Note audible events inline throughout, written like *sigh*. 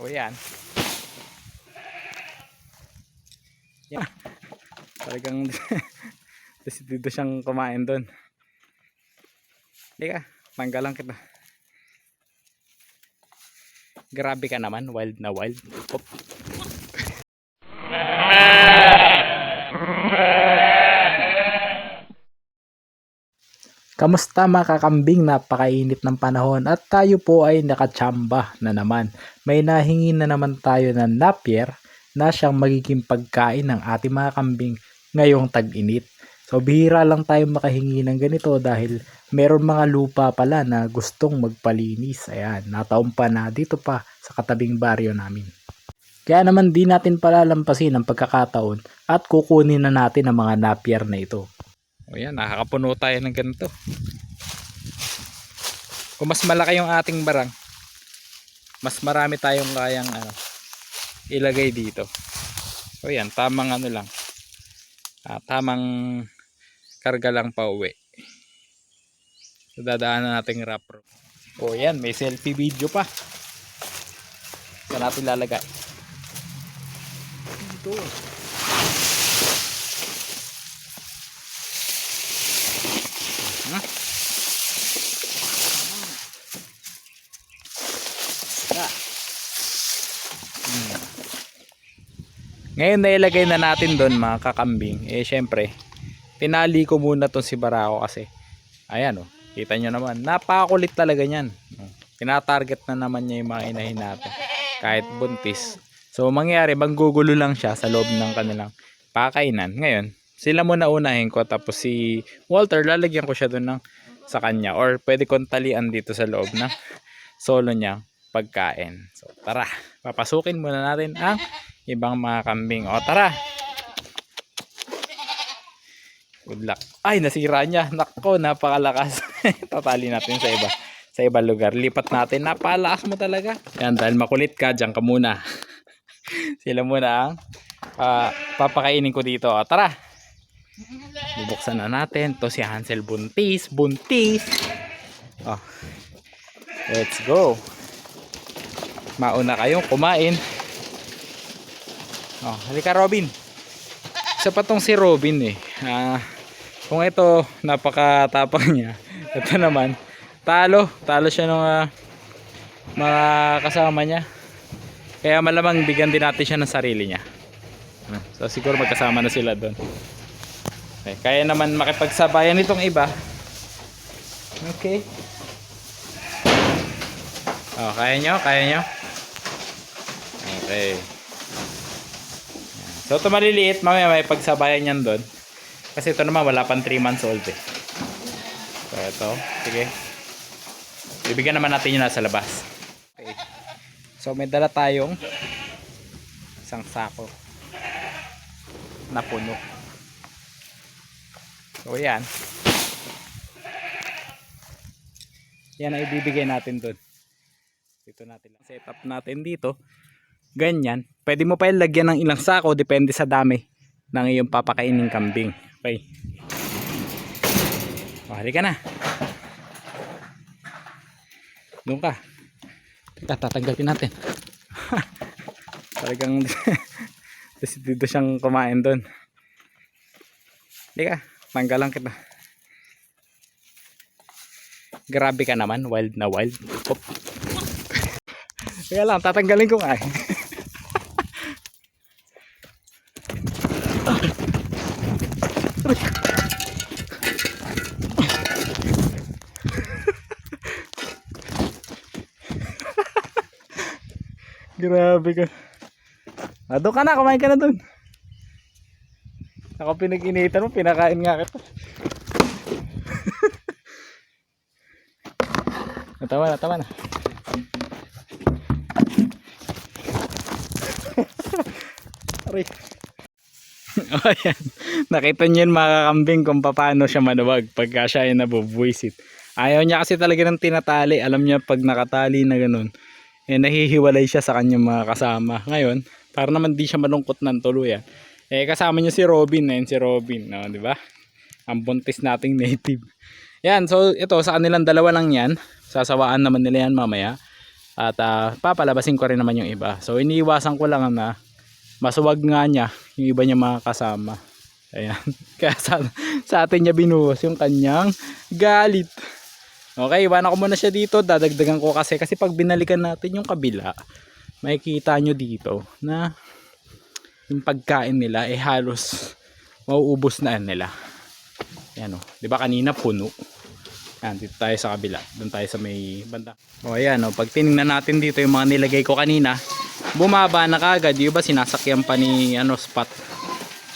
O yan. Yan. Talagang *laughs* desidido siyang kumain doon. Halika, tanggalan kita. Grabe ka naman, wild na wild. Op. Kamusta mga kakambing? Napakainit ng panahon at tayo po ay nakachamba na naman. May nahingi na naman tayo ng napier na siyang magiging pagkain ng ating mga kambing ngayong tag-init. So bihira lang tayo makahingi ng ganito dahil meron mga lupa pala na gustong magpalinis. Ayan, nataon pa na dito pa sa katabing baryo namin. Kaya naman di natin palalampasin ang pagkakataon at kukunin na natin ang mga napier na ito. O yan, nakakapuno tayo ng ganito. Kung mas malaki yung ating barang, mas marami tayong kayang ano, ilagay dito. O yan, tamang ano lang. Ah, tamang karga lang pa uwi. So, dadaanan natin wrap rope. O yan, may selfie video pa. Saan natin lalagay? Dito. Ah. Hmm. Ngayon na natin doon mga kakambing. Eh syempre, tinali ko muna tong si Barako kasi. Ayan oh, kita nyo naman. Napakakulit talaga niyan. Tinatarget na naman niya yung mga inahin natin. Kahit buntis. So mangyayari, manggugulo lang siya sa loob ng kanilang pakainan. Ngayon, sila muna unahin ko tapos si Walter lalagyan ko siya doon ng sa kanya or pwede kong talian dito sa loob ng solo niya pagkain. So tara, papasukin muna natin ang ibang mga kambing. O tara. Good luck. Ay, nasira niya. Nako, napakalakas. *laughs* Tatali natin sa iba. Sa ibang lugar. Lipat natin. Napakalakas mo talaga. Yan, dahil makulit ka, dyan ka muna. *laughs* Sila muna ang ah, papakainin ko dito. O, tara. Bubuksan na natin. To si Hansel buntis. Buntis. Oh. Let's go. Mauna kayong kumain. Oh, halika Robin. Isa pa tong si Robin eh. Ah, kung ito napakatapang niya. Ito naman talo, talo siya ng ah, mga kasama niya. Kaya malamang bigyan din natin siya ng sarili niya. So siguro magkasama na sila doon. Okay, kaya naman makipagsabayan nitong iba. Okay. Oh, kaya nyo? Kaya nyo? Okay. So ito maliliit, mamaya may pagsabayan yan doon. Kasi ito naman wala pang 3 months old eh. So ito, sige. Bibigyan naman natin yun nasa labas. Okay. So may dala tayong isang sako na puno. So yan. Yan ang ibibigay natin doon. Dito natin lang. Set up natin dito ganyan, pwede mo pa yung lagyan ng ilang sako depende sa dami ng iyong papakaining kambing. Okay. O, halika na. Doon ka. Teka, tatanggalin natin. *laughs* Talagang *laughs* desidido siyang kumain doon. Halika, tanggalan kita. Grabe ka naman, wild na wild. Op. Teka lang, tatanggalin ko nga eh. *laughs* Grabe ka. Ah, doon ka na, kumain ka na doon. Ako pinag-initan mo, pinakain nga kita. *laughs* natawa na, tama na. Aray. *laughs* oh, ayan. Nakita niyo yun mga kambing kung paano siya manuwag pagka siya ay nabubuisit. Ayaw niya kasi talaga ng tinatali. Alam niya pag nakatali na ganun, eh nahihiwalay siya sa kanyang mga kasama. Ngayon, para naman di siya malungkot ng tuluyan. Eh kasama niya si Robin, ayun si Robin, no, di ba? Ang buntis nating native. Yan, so ito sa kanilang dalawa lang yan. Sasawaan naman nila yan mamaya. At ah, papalabasin ko rin naman yung iba. So iniiwasan ko lang na masuwag nga niya yung iba niya mga kasama. Ayan. *laughs* Kaya sa, sa atin niya binuhos yung kanyang galit. Okay, iwanan ko muna siya dito. Dadagdagan ko kasi kasi pag binalikan natin yung kabila, makikita nyo dito na yung pagkain nila eh halos mauubos na nila. Yan o. Di ba kanina puno? Yan, dito tayo sa kabila. Doon tayo sa may banda. O ayan o. Pag tinignan natin dito yung mga nilagay ko kanina, bumaba na kagad. Yung iba sinasakyan pa ni ano, spot.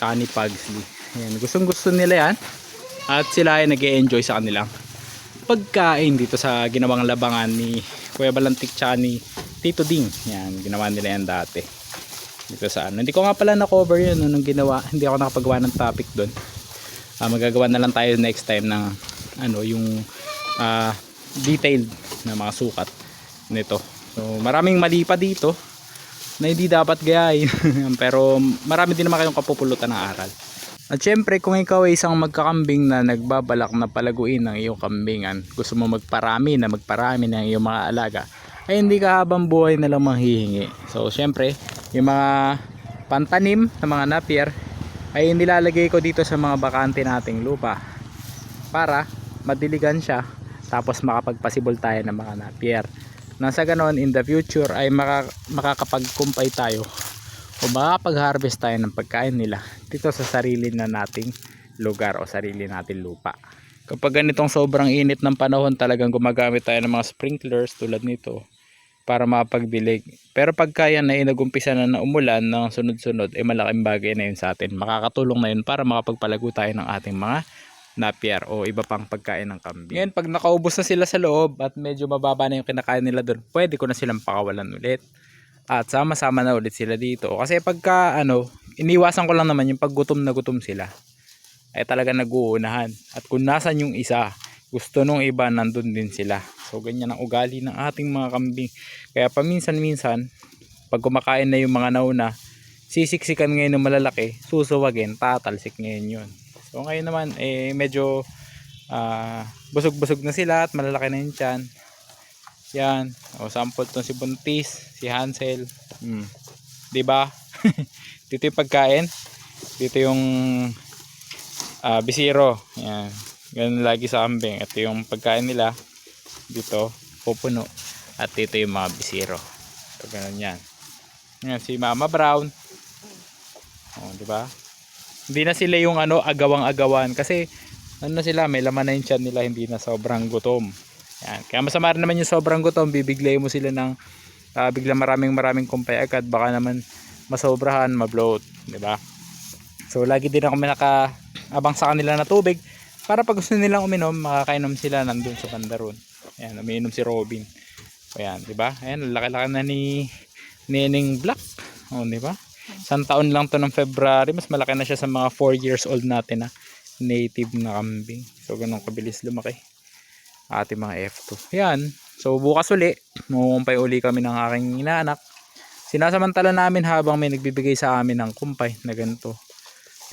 Tsaka ni Pugsley. Ayan, gustong gusto nila yan. At sila ay nag enjoy sa kanilang pagkain dito sa ginawang labangan ni Kuya Balantik tsaka ni Tito Ding. Yan, ginawa nila yan dati. Dito sa ano. Hindi ko nga pala na-cover yun no, nung ginawa. Hindi ako nakapagawa ng topic doon. Ah, magagawa na lang tayo next time ng ano, yung ah, detailed na mga sukat nito. So, maraming mali pa dito na hindi dapat gayahin. *laughs* Pero marami din naman kayong kapupulutan ng aral. At syempre kung ikaw ay isang magkakambing na nagbabalak na palaguin ng iyong kambingan, gusto mo magparami na magparami ng iyong mga alaga, ay hindi ka habang buhay na lang manghihingi. So syempre, yung mga pantanim na mga napier ay nilalagay ko dito sa mga bakante nating lupa para madiligan siya tapos makapagpasibol tayo ng mga napier. Nasa ganon in the future ay maka, makakapagkumpay tayo o makakapag-harvest tayo ng pagkain nila dito sa sarili na nating lugar o sarili nating lupa. Kapag ganitong sobrang init ng panahon talagang gumagamit tayo ng mga sprinklers tulad nito para mapagdilig. Pero pagka yan na inagumpisa na na umulan ng sunod-sunod, eh malaking bagay na yun sa atin. Makakatulong na yun para makapagpalago tayo ng ating mga napier o iba pang pagkain ng kambing. Ngayon, pag nakaubos na sila sa loob at medyo mababa na yung kinakain nila doon, pwede ko na silang pakawalan ulit. At sama-sama na ulit sila dito. Kasi pagka ano, iniwasan ko lang naman yung paggutom na gutom sila. Ay talaga nag-uunahan. At kung nasan yung isa, gusto nung iba nandun din sila. So ganyan ang ugali ng ating mga kambing. Kaya paminsan-minsan, pag kumakain na yung mga nauna, sisiksikan ngayon ng malalaki, susuwagin, tatalsik ngayon yun. So ngayon naman, eh medyo ah, busog-busog na sila at malalaki na yung tiyan. Yan. O sample to si Buntis, si Hansel. Hmm. 'Di ba? *laughs* Dito yung pagkain. Dito yung ah, bisiro. Yan. Ganun lagi sa kambing. Ito yung pagkain nila. Dito, pupuno. At dito yung mga bisiro. So, ganun yan. Yan, si Mama Brown. O, di ba? Hindi na sila yung ano, agawang-agawan. Kasi, ano na sila, may laman na yung tiyan nila, hindi na sobrang gutom. Yan. Kaya masama rin naman yung sobrang gutom, bibiglay mo sila ng ah, biglang maraming maraming kumpay agad. Baka naman masobrahan, ma-bloat. Di ba? So, lagi din ako may nakaabang sa kanila na tubig para pag gusto nilang uminom, makakainom sila nandun sa banda ron. Ayan, umiinom si Robin. Ayan, di ba? Ayan, laki-laki na ni Neneng Black. O, di ba? Isang taon lang to ng February, mas malaki na siya sa mga 4 years old natin na native na kambing. So, ganun kabilis lumaki. Ating mga F2. Ayan. So, bukas uli, mumumpay uli kami ng aking inaanak. Sinasamantala namin habang may nagbibigay sa amin ng kumpay na ganito.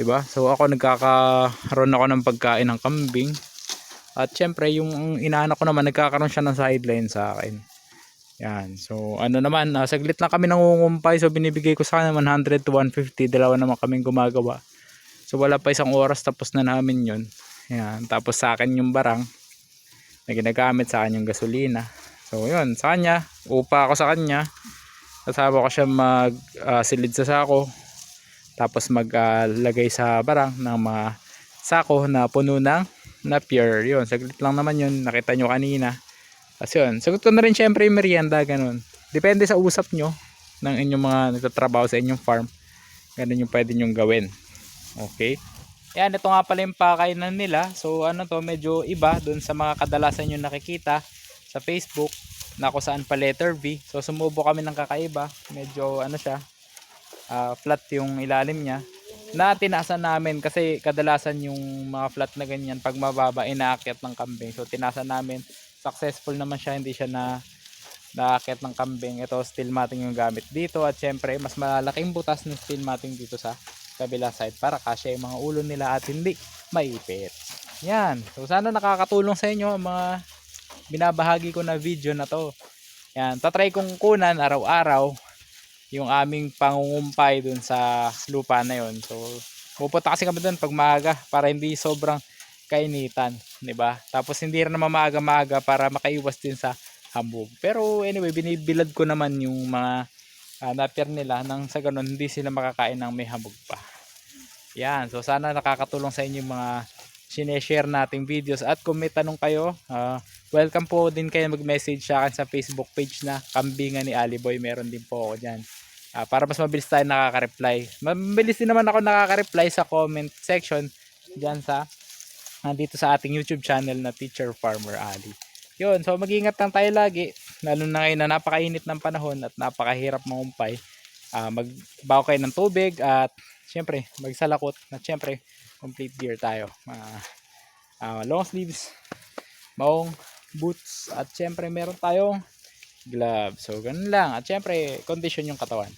Diba? So ako nagkakaroon ako ng pagkain ng kambing. At syempre yung inaanak ko naman nagkakaroon siya ng sideline sa akin. Yan. So ano naman, uh, saglit lang kami nangungumpay. So binibigay ko sa kanya 100 to 150. Dalawa naman kaming gumagawa. So wala pa isang oras tapos na namin yun. Yan. Tapos sa akin yung barang na ginagamit sa akin yung gasolina. So yun, sa kanya. Upa ako sa kanya. Kasama ko siya mag uh, silid sa sako tapos maglagay sa barang ng mga sako na puno ng napier yun saglit lang naman yun. Nakita nyo kanina. Kasi yun sagot ko na rin syempre yung merienda ganun. Depende sa usap nyo ng inyong mga nagtatrabaho sa inyong farm. Ganun yung pwede nyong gawin. Okay? Yan ito nga pala yung pakainan nila. So ano to medyo iba dun sa mga kadalasan nyo nakikita sa facebook na kung saan pa letter V. So sumubo kami ng kakaiba. Medyo ano siya uh, flat yung ilalim niya na tinasan namin kasi kadalasan yung mga flat na ganyan pag mababa inaakyat ng kambing. So tinasan namin successful naman siya hindi siya na naakyat ng kambing. Ito steel matting yung gamit dito. At syempre mas malaking butas ng steel matting dito sa kabila side para kasya yung mga ulo nila at hindi maipit. Yan. So sana nakakatulong sa inyo ang mga binabahagi ko na video na to. Yan, tatry kong kunan araw-araw yung aming pangungumpay dun sa lupa na yon. So, pupunta kasi kami dun pag maaga para hindi sobrang kainitan, 'di ba? Tapos hindi rin naman maaga-maaga para makaiwas din sa hambog. Pero anyway, binibilad ko naman yung mga uh, napier nila nang sa ganun hindi sila makakain ng may hambog pa. Yan, so sana nakakatulong sa inyo yung mga sineshare nating videos at kung may tanong kayo, ah, welcome po din kayo mag-message sa akin sa Facebook page na Kambingan ni Aliboy. Meron din po ako dyan. Ah, para mas mabilis tayo nakaka-reply. Mabilis din naman ako nakaka-reply sa comment section dyan sa nandito sa ating YouTube channel na Teacher Farmer Ali. Yun, so mag-ingat lang tayo lagi. Lalo na ngayon na napakainit ng panahon at napakahirap mangumpay. Ah, magbaw kayo ng tubig at syempre magsalakot at syempre complete gear tayo. Ah, ah, long sleeves, maong boots at syempre meron tayong gloves. So ganun lang. At syempre condition yung katawan.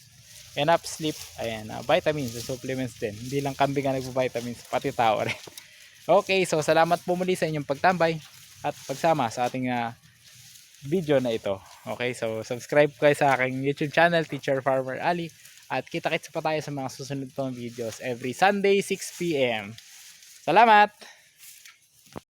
Enough sleep, ayan, ah, vitamins, supplements din. Hindi lang kambing ang nagpo-vitamins, pati tao rin. *laughs* Okay, so salamat po muli sa inyong pagtambay at pagsama sa ating ah, video na ito. Okay, so subscribe kayo sa aking YouTube channel, Teacher Farmer Ali. At kita-kits pa tayo sa mga susunod pang videos every Sunday 6pm. Salamat!